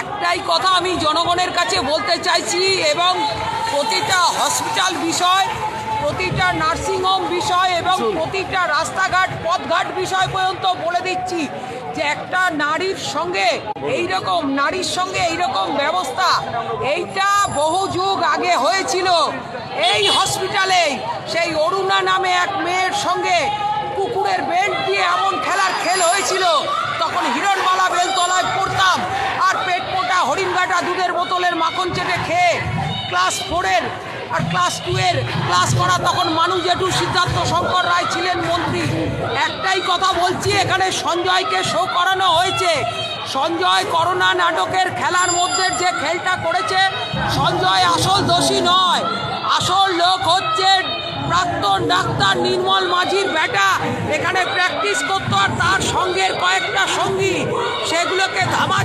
একটাই কথা আমি জনগণের কাছে বলতে চাইছি এবং প্রতিটা হসপিটাল বিষয় প্রতিটা নার্সিংহোম বিষয় এবং প্রতিটা রাস্তাঘাট পথঘাট বিষয় পর্যন্ত বলে দিচ্ছি যে একটা নারীর সঙ্গে এই রকম নারীর সঙ্গে এই রকম ব্যবস্থা এইটা বহু যুগ আগে হয়েছিল। এই হসপিটালেই সেই অরুণা নামে এক মেয়ের সঙ্গে হরিণঘাটা দুধের বোতলের মাখন চেটে খেয়ে ক্লাস ফোরের আর ক্লাস টু এর ক্লাস করা তখন মানুষ জেঠু সিদ্ধার্থ শঙ্কর রায় ছিলেন মন্ত্রী। একটাই কথা বলছি, এখানে সঞ্জয়কে শো করানো হয়েছে। সঞ্জয় করোনা নাটকের খেলার মধ্যে যে খেলটা করেছে, সঞ্জয় আসল দোষী নয়। আসল লোক হচ্ছে প্রাক্তন ডাক্তার নির্মল মাঝির বেটা। এখানে প্র্যাকটিস করতো আর তার সঙ্গের কয়েকটা সঙ্গী। সেগুলোকে ধামা